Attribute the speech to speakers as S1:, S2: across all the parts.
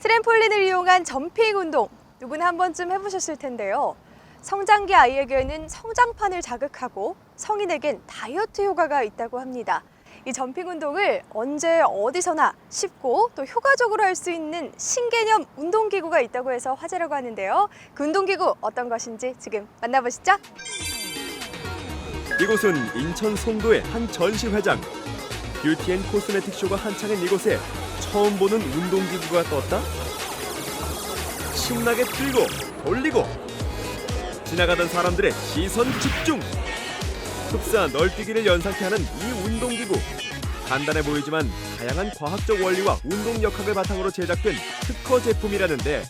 S1: 트램폴린을 이용한 점핑 운동 누구나 한 번쯤 해보셨을 텐데요. 성장기 아이에게는 성장판을 자극하고 성인에겐 다이어트 효과가 있다고 합니다. 이 점핑 운동을 언제 어디서나 쉽고 또 효과적으로 할 수 있는 신개념 운동기구가 있다고 해서 화제라고 하는데요. 그 운동기구 어떤 것인지 지금 만나보시죠.
S2: 이곳은 인천 송도의 한 전시회장. 뷰티앤 코스메틱 쇼가 한창인 이곳에 처음 보는 운동기구가 떴다. 신나게 들고 돌리고 지나가던 사람들의 시선 집중. 흡사 널뛰기를 연상케 하는 이 운동기구. 간단해 보이지만 다양한 과학적 원리와 운동 역학을 바탕으로 제작된 특허 제품이라는데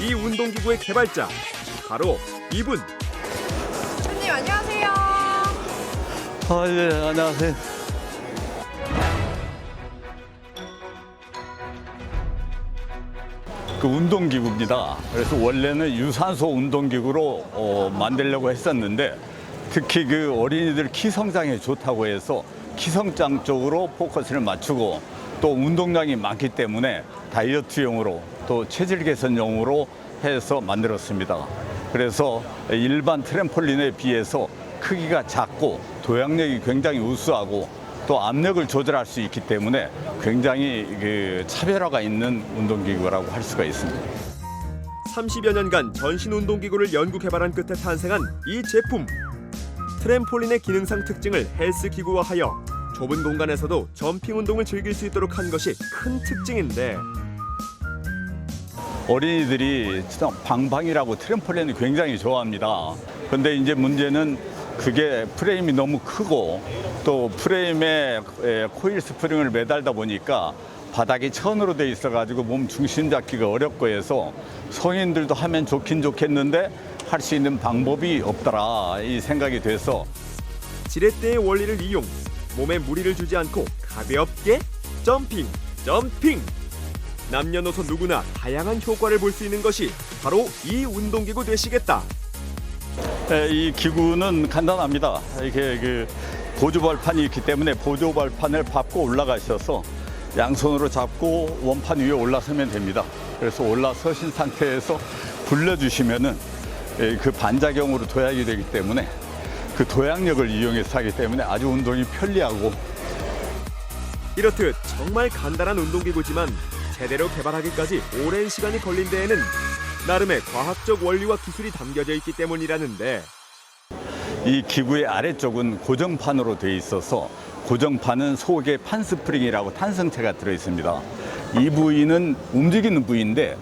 S2: 이 운동기구의 개발자 바로 이분
S1: 손님 안녕하세요.
S3: 아, 예, 안녕하세요. 그 운동기구입니다. 그래서 원래는 유산소 운동기구로 어, 만들려고 했었는데 특히 그 어린이들 키 성장에 좋다고 해서 키 성장 쪽으로 포커스를 맞추고 또 운동량이 많기 때문에 다이어트용으로 또 체질 개선용으로 해서 만들었습니다. 그래서 일반 트램폴린에 비해서 크기가 작고 도약력이 굉장히 우수하고 또 압력을 조절할 수 있기 때문에 굉장히 그 차별화가 있는 운동기구라고 할 수가 있습니다.
S2: 30여 년간 전신 운동기구를 연구 개발한 끝에 탄생한 이 제품. 트램폴린의 기능상 특징을 헬스 기구화하여 좁은 공간에서도 점핑 운동을 즐길 수 있도록 한 것이 큰 특징인데
S3: 어린이들이 방방이라고 트램폴린을 굉장히 좋아합니다. 근데 이제 문제는 그게 프레임이 너무 크고 또 프레임에 에, 코일 스프링을 매달다 보니까 바닥이 천으로 돼 있어가지고 몸 중심 잡기가 어렵고 해서 성인들도 하면 좋긴 좋겠는데 할 수 있는 방법이 없더라 이 생각이 돼서
S2: 지렛대의 원리를 이용 몸에 무리를 주지 않고 가볍게 점핑, 점핑. 남녀노소 누구나 다양한 효과를 볼 수 있는 것이 바로 이 운동기구 되시겠다.
S3: 네, 이 기구는 간단합니다. 이렇게 그 보조 발판이 있기 때문에 보조 발판을 밟고 올라가셔서 양손으로 잡고 원판 위에 올라서면 됩니다. 그래서 올라서신 상태에서 굴려주시면은 예, 그 반작용으로 도약이 되기 때문에 그 도약력을 이용해서 하기 때문에 아주 운동이 편리하고
S2: 이렇듯 정말 간단한 운동기구지만 제대로 개발하기까지 오랜 시간이 걸린 데에는 나름의 과학적 원리와 기술이 담겨져 있기 때문이라는데
S3: 이 기구의 아래쪽은 고정판으로 되어 있어서 고정판은 속에 판스프링이라고 탄성체가 들어 있습니다. 이 부위는 움직이는 부위인데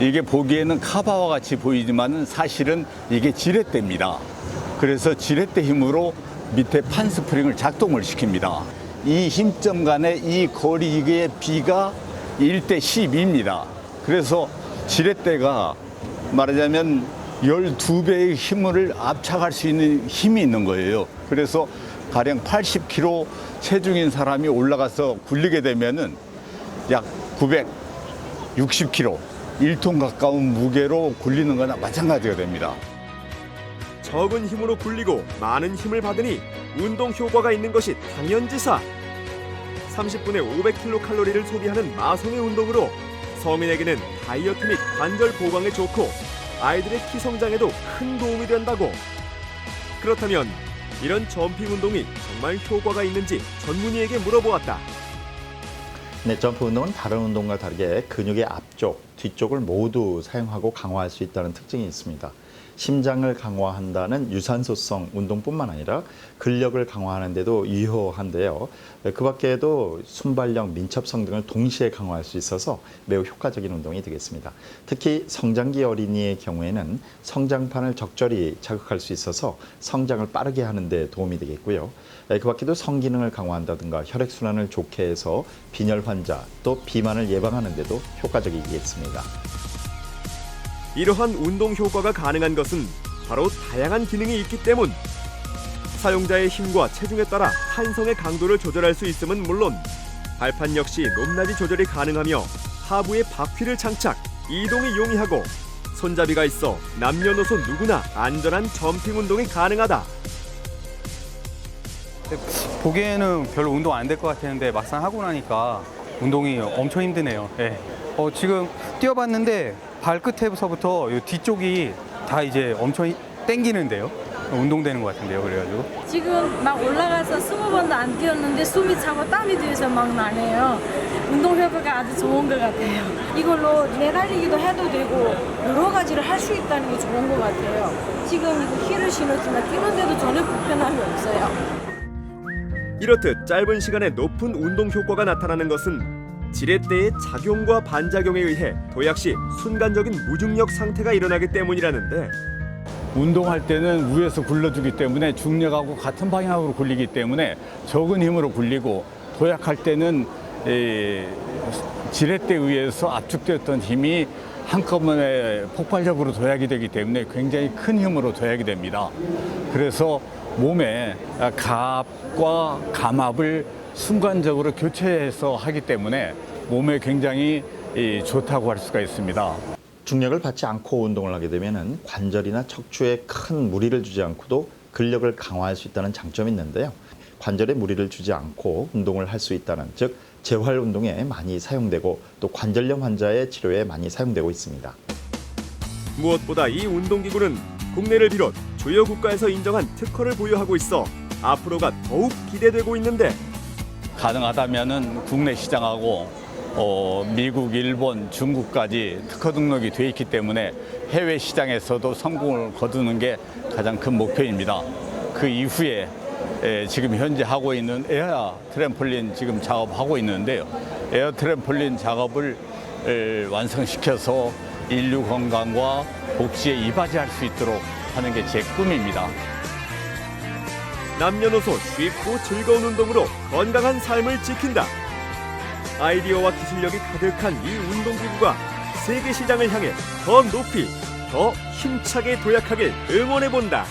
S3: 이게 보기에는 카바와 같이 보이지만은 사실은 이게 지렛대입니다. 그래서 지렛대 힘으로 밑에 판스프링을 작동을 시킵니다. 이 힘점 간의 이 거리의 비가 1대 12입니다. 그래서 지렛대가 말하자면 12배의 힘을 압착할 수 있는 힘이 있는 거예요. 그래서 가령 80kg 체중인 사람이 올라가서 굴리게 되면은 약 960kg, 1톤 가까운 무게로 굴리는 거나 마찬가지가 됩니다.
S2: 적은 힘으로 굴리고 많은 힘을 받으니 운동 효과가 있는 것이 당연지사. 30분에 500kcal를 소비하는 마성의 운동으로 성인에게는 다이어트 및 관절 보강에 좋고 아이들의 키 성장에도 큰 도움이 된다고. 그렇다면 이런 점핑 운동이 정말 효과가 있는지 전문의에게 물어보았다.
S4: 네, 점프 운동은 다른 운동과 다르게 근육의 앞쪽, 뒤쪽을 모두 사용하고 강화할 수 있다는 특징이 있습니다. 심장을 강화한다는 유산소성 운동뿐만 아니라 근력을 강화하는 데도 유효한데요. 그 밖에도 순발력, 민첩성 등을 동시에 강화할 수 있어서 매우 효과적인 운동이 되겠습니다. 특히 성장기 어린이의 경우에는 성장판을 적절히 자극할 수 있어서 성장을 빠르게 하는 데 도움이 되겠고요. 그 밖에도 성기능을 강화한다든가 혈액순환을 좋게 해서 빈혈 환자 또 비만을 예방하는 데도 효과적이겠습니다.
S2: 이러한 운동 효과가 가능한 것은 바로 다양한 기능이 있기 때문. 사용자의 힘과 체중에 따라 탄성의 강도를 조절할 수 있음은 물론 발판 역시 높낮이 조절이 가능하며 하부에 바퀴를 장착, 이동이 용이하고 손잡이가 있어 남녀노소 누구나 안전한 점핑 운동이 가능하다.
S5: 보기에는 별로 운동 안 될 것 같았는데 막상 하고 나니까 운동이 엄청 힘드네요. 예. 어, 지금 뛰어봤는데 발끝에서부터 이 뒤쪽이 다 이제 엄청 땡기는데요. 운동되는 것 같은데요. 그래가지고.
S6: 지금 막 올라가서 스무 번도 안 뛰었는데 숨이 차고 땀이 뒤에서 막 나네요. 운동 효과가 아주 좋은 것 같아요. 이걸로 내달리기도 해도 되고 여러 가지를 할 수 있다는 게 좋은 것 같아요. 지금 이거 힐을 신었지만 뛰는데도 전혀 불편함이 없어요.
S2: 이렇듯 짧은 시간에 높은 운동 효과가 나타나는 것은 지렛대의 작용과 반작용에 의해 도약 시 순간적인 무중력 상태가 일어나기 때문이라는데
S3: 운동할 때는 위에서 굴러주기 때문에 중력하고 같은 방향으로 굴리기 때문에 적은 힘으로 굴리고 도약할 때는 이 지렛대에 의해서 압축되었던 힘이 한꺼번에 폭발적으로 도약이 되기 때문에 굉장히 큰 힘으로 도약이 됩니다. 그래서 몸에 갑과 감압을 순간적으로 교체해서 하기 때문에 몸에 굉장히 이 좋다고 할 수가 있습니다.
S4: 중력을 받지 않고 운동을 하게 되면 관절이나 척추에 큰 무리를 주지 않고도 근력을 강화할 수 있다는 장점이 있는데요. 관절에 무리를 주지 않고 운동을 할 수 있다는 즉 재활 운동에 많이 사용되고 또 관절염 환자의 치료에 많이 사용되고 있습니다.
S2: 무엇보다 이 운동기구는 국내를 비롯 주요 국가에서 인정한 특허를 보유하고 있어 앞으로가 더욱 기대되고 있는데
S3: 가능하다면은 국내 시장하고 어, 미국, 일본, 중국까지 특허 등록이 돼 있기 때문에 해외 시장에서도 성공을 거두는 게 가장 큰 목표입니다. 그 이후에 에, 지금 현재 하고 있는 에어 트램폴린 지금 작업하고 있는데요. 에어 트램폴린 작업을 에, 완성시켜서 인류 건강과 복지에 이바지할 수 있도록 하는 게 제 꿈입니다.
S2: 남녀노소 쉽고 즐거운 운동으로 건강한 삶을 지킨다. 아이디어와 기술력이 가득한 이 운동기구가 세계 시장을 향해 더 높이, 더 힘차게 도약하길 응원해 본다.